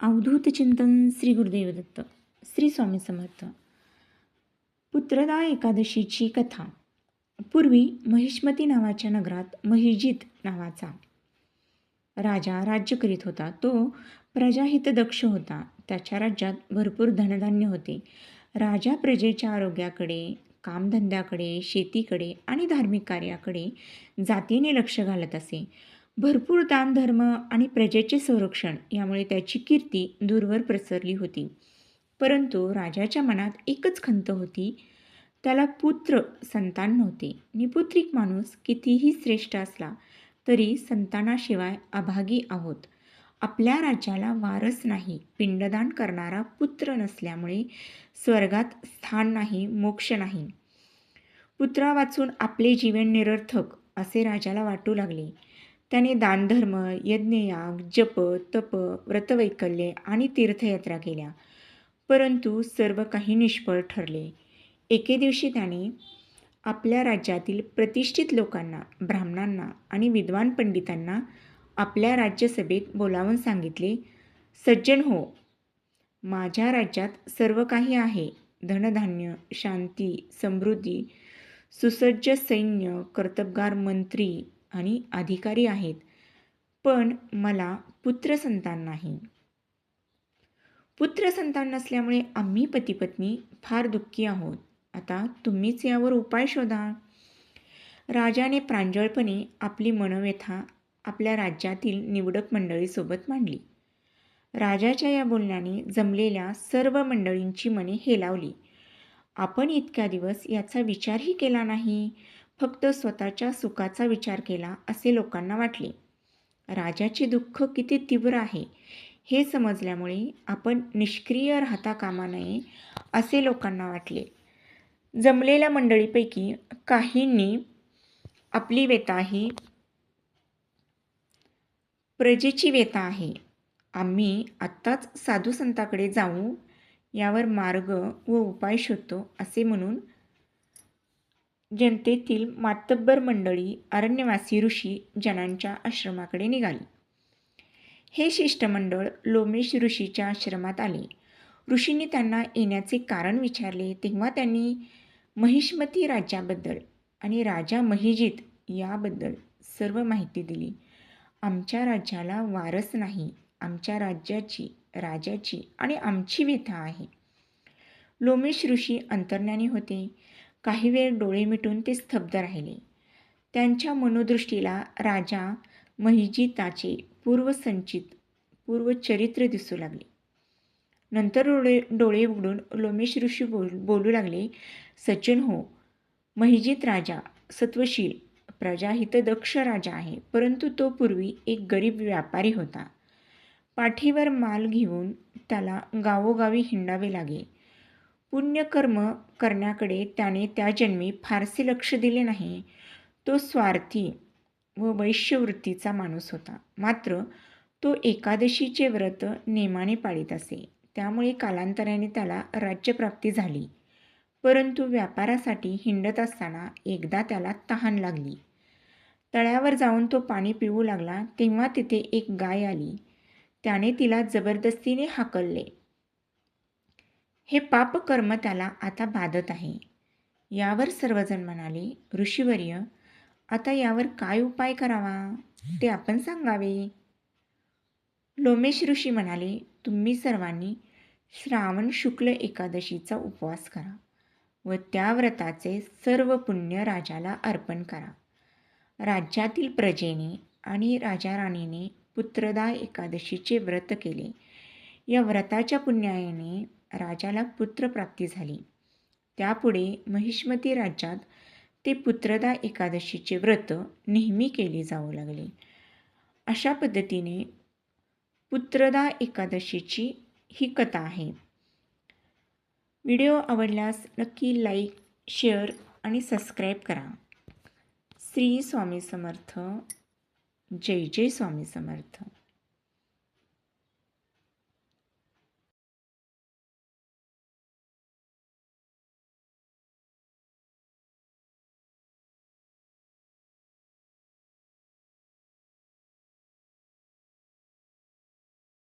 अवधूत चिंतन श्री गुरुदेव दत्त श्री स्वामी समर्थ. पुत्रदा एकादशीची कथा. पूर्वी महिष्मती नावाच्या नगरात महिजित नावाचा राजा राज्य करीत होता. तो प्रजाहित दक्ष होता. त्याच्या राज्यात भरपूर धनधान्य होते. राजा प्रजेच्या आरोग्याकडे कामधंद्याकडे शेतीकडे आणि धार्मिक कार्याकडे जातीने लक्ष घालत असे. भरपूर दानधर्म आणि प्रजेचे संरक्षण यामुळे त्याची कीर्ती दूरवर प्रसरली होती. परंतु राजाच्या मनात एकच खंत होती. त्याला पुत्र संतान नव्हते. निपुत्रिक माणूस कितीही श्रेष्ठ असला तरी संतानाशिवाय अभागी आहोत. आपल्या राज्याला वारस नाही पिंडदान करणारा पुत्र नसल्यामुळे स्वर्गात स्थान नाही मोक्ष नाही. पुत्रा वाचून आपले जीवन निरर्थक असे राजाला वाटू लागले. त्याने दानधर्म यज्ञयाग जप तप व्रतवैकल्ये आणि तीर्थयात्रा केल्या. परंतु सर्व काही निष्फळ ठरले. एके दिवशी त्याने आपल्या राज्यातील प्रतिष्ठित लोकांना ब्राह्मणांना आणि विद्वान पंडितांना आपल्या राज्यसभेत बोलावून सांगितले सज्जन हो माझ्या राज्यात सर्व काही आहे. धनधान्य शांती समृद्धी सुसज्ज सैन्य कर्तबगार मंत्री आणि अधिकारी आहेत. पण मला पुत्रसंतान नाही. पुत्रसंतान नसल्यामुळे आम्ही पतीपत्नी फार दुःखी आहोत. आता तुम्हीच यावर उपाय शोधा. राजाने प्रांजळपणे आपली मनोव्यथा आपल्या राज्यातील निवडक मंडळीसोबत मांडली. राजाच्या या बोलण्याने जमलेल्या सर्व मंडळींची मने हेलावली. आपण इतक्या दिवस याचा विचारही केला नाही. फक्त स्वतःच्या सुखाचा विचार केला असे लोकांना वाटले. राजाचे दुःख किती तीव्र आहे हे समजल्यामुळे आपण निष्क्रिय राहता कामा नये असे लोकांना वाटले. जमलेल्या मंडळीपैकी काहींनी आपली व्यथा ही प्रजेची व्यथा आहे. आम्ही आत्ताच साधू संताकडे जाऊ यावर मार्ग व उपाय शोधतो असे म्हणून जनतेतील मातब्बर मंडळी अरण्यवासी ऋषी जनांच्या आश्रमाकडे निघाली. हे शिष्टमंडळ लोमेश ऋषीच्या आश्रमात आले. ऋषींनी त्यांना येण्याचे कारण विचारले. तेव्हा त्यांनी महिष्मती राज्याबद्दल आणि राजा महिजित याबद्दल सर्व माहिती दिली. आमच्या राज्याला वारस नाही. आमच्या राज्याची राजाची आणि आमची व्यथा आहे. लोमेश ऋषी अंतर्ज्ञानी होते. काही वेळ डोळे मिटून ते स्तब्ध राहिले. त्यांच्या मनोदृष्टीला राजा महिजिताचे पूर्वसंचित पूर्वचरित्र दिसू लागले. नंतर डोळे डोळे उघडून लोमेश ऋषी बोल बोलू लागले सचिन हो महिजित राजा सत्वशील प्रजाहित दक्ष राजा आहे परंतु तो पूर्वी एक गरीब व्यापारी होता. पाठीवर माल घेऊन त्याला गावोगावी हिंडावे लागे. पुण्यकर्म करण्याकडे त्याने त्या जन्मी फारसे लक्ष दिले नाही. तो स्वार्थी व वैश्यवृत्तीचा माणूस होता. मात्र तो एकादशीचे व्रत नेमाने पाळीत असे. त्यामुळे कालांतराने त्याला राज्यप्राप्ती झाली. परंतु व्यापारासाठी हिंडत असताना एकदा त्याला तहान लागली. तळ्यावर जाऊन तो पाणी पिऊ लागला तेव्हा तिथे एक गाय आली. त्याने तिला जबरदस्तीने हाकलले. हे पापकर्म त्याला आता बाधत आहे. यावर सर्वजण म्हणाले ऋषीवर्य आता यावर काय उपाय करावा? ते आपण सांगावे. लोमेश ऋषी म्हणाले तुम्ही सर्वांनी श्रावण शुक्ल एकादशीचा उपवास करा व त्या व्रताचे सर्व पुण्य राजाला अर्पण करा. राज्यातील प्रजेने आणि राजा राणीने पुत्रदा एकादशीचे व्रत केले. या व्रताच्या पुण्याने राजाला पुत्रप्राप्ती झाली. त्यापुढे महिष्मती राज्यात ते पुत्रदा एकादशीचे व्रत नेहमी केले जाऊ लागले. अशा पद्धतीने पुत्रदा एकादशीची ही कथा आहे. व्हिडिओ आवडल्यास नक्की लाईक शेअर आणि सबस्क्राईब करा. श्री स्वामी समर्थ. जय जय स्वामी समर्थ.